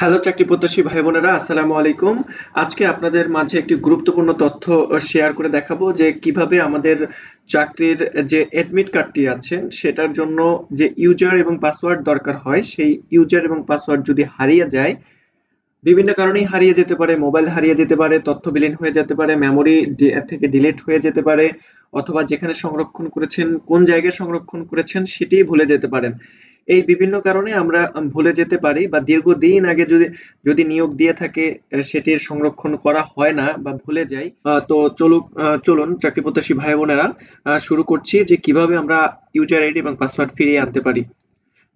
Hello চাকরি প্রত্যাশী ভাই বোনেরা আসসালামু আলাইকুম। আজকে আপনাদের মাঝে একটি গুরুত্বপূর্ণ তথ্য শেয়ার করে দেখাবো যে কীভাবে আমাদের চাকরির যে অ্যাডমিট কার্ডটি আছে, সেটার জন্য যে ইউজার এবং পাসওয়ার্ড দরকার হয়, সেই ইউজার এবং পাসওয়ার্ড যদি হারিয়ে যায়, বিভিন্ন কারণেই হারিয়ে যেতে পারে মোবাইল হারিয়ে যেতে পারে, তথ্য বিলীন হয়ে যেতে পারে মেমোরি থেকে ডিলিট হয়ে যেতে পারে, অথবা যেখানে সংরক্ষণ করেছেন, কোন জায়গায় সংরক্ষণ করেছেন সেটি ভুলে যেতে পারেন। এই বিভিন্ন কারণে আমরা ভুলে যেতে পারি বা দীর্ঘদিন আগে যদি যদি নিয়োগ দিয়ে থাকে সেটির সংরক্ষণ করা হয় না বা ভুলে যাই তো চলুক চলুন চাকরি প্রত্যাশী ভাই বোনেরা শুরু করছি যে কীভাবে আমরা ইউজার আইডি এবং পাসওয়ার্ড ফিরিয়ে আনতে পারি।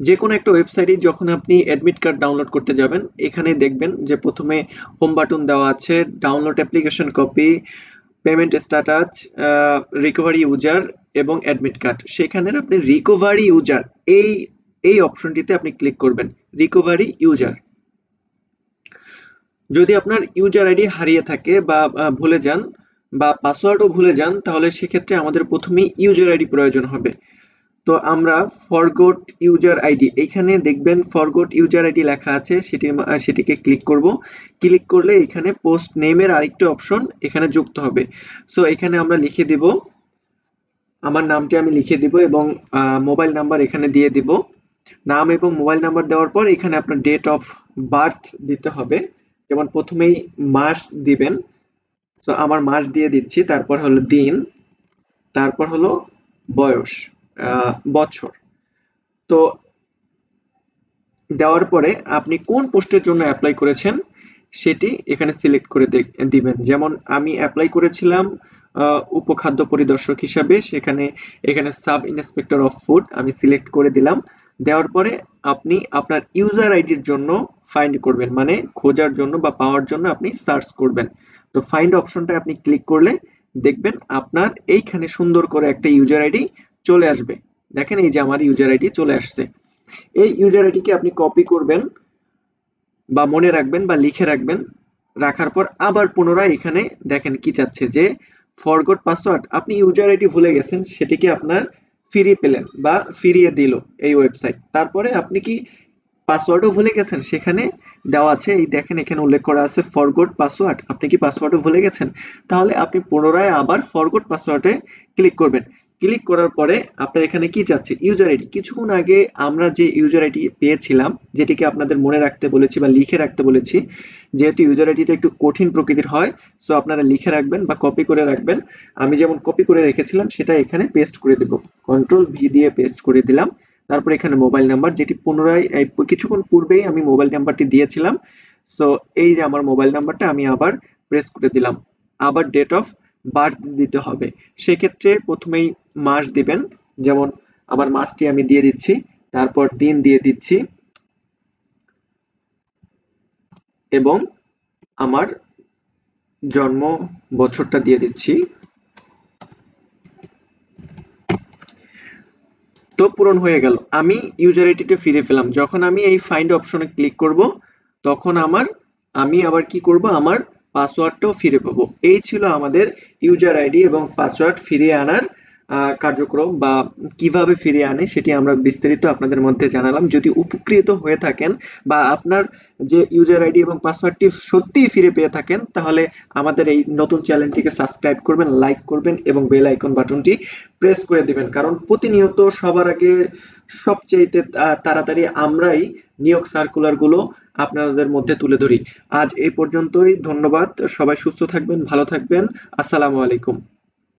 যে কোনো একটা ওয়েবসাইটে যখন আপনি অ্যাডমিট কার্ড ডাউনলোড করতে যাবেন এখানে দেখবেন যে প্রথমে হোম বাটন দেওয়া আছে download application copy payment status recovery user এবং অ্যাডমিট কার্ড সেখানে আপনি রিকভারি ইউজার এই এই অপশনটিতে আপনি ক্লিক করবেন রিকভারি ইউজার যদি আপনার ইউজার আইডি হারিয়ে থাকে বা ভুলে যান বা পাসওয়ার্ডও ভুলে যান, তাহলে সেক্ষেত্রে আমাদের প্রথমেই ইউজার আইডি প্রয়োজন হবে। তো আমরা ফরগোট ইউজার আইডি এখানে দেখবেন ফরগোট ইউজার আইডি লেখা আছে, সেটি সেটিকে ক্লিক করব। ক্লিক করলে এখানে পোস্ট নেমের আরেকটি অপশন এখানে যুক্ত হবে। সো এখানে আমরা লিখে দিব, আমার নামটি আমি লিখে দিব এবং মোবাইল নাম্বার এখানে দিয়ে দিব। নাম এবং মোবাইল নাম্বার দেওয়ার পর এখানে আপনার ডেট অফ বার্থ দিতে হবে। যেমন প্রথমেই মাস দিবেন। তো আমার মাস দিয়ে দিচ্ছি, তারপর হলো দিন, তারপর হলো বয়স বছর। তো দেওয়ার পরে আপনি কোন পোস্টের জন্য অ্যাপ্লাই করেছেন সেটি এখানে সিলেক্ট করে দিবেন। যেমন আমি অ্যাপ্লাই করেছিলাম উপখাদ্য পরিদর্শক হিসাবে, সেখানে এখানে সাব ইন্সপেক্টর অফ ফুড আমি সিলেক্ট করে দিলাম। দেওয়ার পরে আপনি আপনার ইউজার আইডির জন্য ফাইন্ড করবেন। মানে খোঁজার জন্য বা পাওয়ার জন্য আপনি সার্চ করবেন। তো ফাইন্ড অপশনটা আপনি ক্লিক করলে দেখবেন আপনার এইখানে সুন্দর করে একটা ইউজার আইডি চলে আসবে। দেখেন এই যে আমার ইউজার আইডি চলে আসছে। এই ইউজার আইডিকে আপনি কপি করবেন বা মনে রাখবেন বা লিখে রাখবেন। রাখার পর আবার পুনরায় এখানে দেখেন কি চাচ্ছে যে ফরগট পাসওয়ার্ড আপনি ইউজার আইডি ভুলে গেছেন, সেটিকে আপনার ফিরিয়ে পেলেন বা ফিরিয়ে দিল এই ওয়েবসাইট তারপরে আপনি কি পাসওয়ার্ডও ভুলে গেছেন? সেখানে দেওয়া আছে, এই দেখেন এখানে উল্লেখ করা আছে ফরগোড পাসওয়ার্ড আপনি কি পাসওয়ার্ডও ভুলে গেছেন? তাহলে আপনি পুনরায় আবার ফরগোড পাসওয়ার্ডে ক্লিক করবেন। ক্লিক করার পরে আপনার এখানে কি চাচ্ছে? ইউজার আইডি কিছুক্ষণ আগে আমরা যে ইউজার আইডি পেয়েছিলাম, যেটিকে আপনাদের মনে রাখতে বলেছি বা লিখে রাখতে বলেছি, যেহেতু ইউজার আইডিটা একটু কঠিন প্রকৃতির হয় সো আপনারা লিখে রাখবেন বা কপি করে রাখবেন। আমি যেমন কপি করে রেখেছিলাম, সেটা এখানে পেস্ট করে দেব। কন্ট্রোল ভি দিয়ে পেস্ট করে দিলাম। তারপর এখানে মোবাইল নাম্বার যেটি পুনরায় কিছুক্ষণ পূর্বেই আমি মোবাইল নাম্বারটি দিয়েছিলাম। সো এই যে আমার মোবাইল নাম্বারটা আমি আবার প্রেস করে দিলাম। আবার ডেট অফ বার্থ দিতে হবে। সেক্ষেত্রে প্রথমেই মাস দিবেন। যেমন আমার মাসটি আমি দিয়ে দিচ্ছি, তারপর দিন দিয়ে দিচ্ছি এবং আমার জন্ম বছরটা দিয়ে দিচ্ছি। তো পূরণ হয়ে গেল। আমি ইউজার আইডিটা ফিরে পেলাম। যখন আমি এই ফাইন্ড অপশনে ক্লিক করব, তখন আমার, আমি আবার কি করব? আমার পাসওয়ার্ডটাও ফিরে পাবো। এই ছিল আমাদের ইউজার আইডি এবং পাসওয়ার্ড ফিরিয়ে আনার কার্যক্রম বা কীভাবে ফিরিয়ে আনে সেটি আমরা বিস্তারিত আপনাদের মধ্যে জানালাম। যদি উপকৃত হয়ে থাকেন বা আপনার যে ইউজার আইডি এবং পাসওয়ার্ডটি সত্যিই ফিরে পেয়ে থাকেন, তাহলে আমাদের এই নতুন চ্যানেলটিকে সাবস্ক্রাইব করবেন লাইক করবেন এবং বেল আইকন বাটনটি প্রেস করে দিবেন। কারণ প্রতিনিয়ত সবার আগে সবচেয়ে তাড়াতাড়ি আমরাই নিয়োগ সার্কুলারগুলো আপনাদের মধ্যে তুলে ধরি। আজ এই পর্যন্তই। ধন্যবাদ। সবাই সুস্থ থাকবেন, ভালো থাকবেন। আসসালামু আলাইকুম।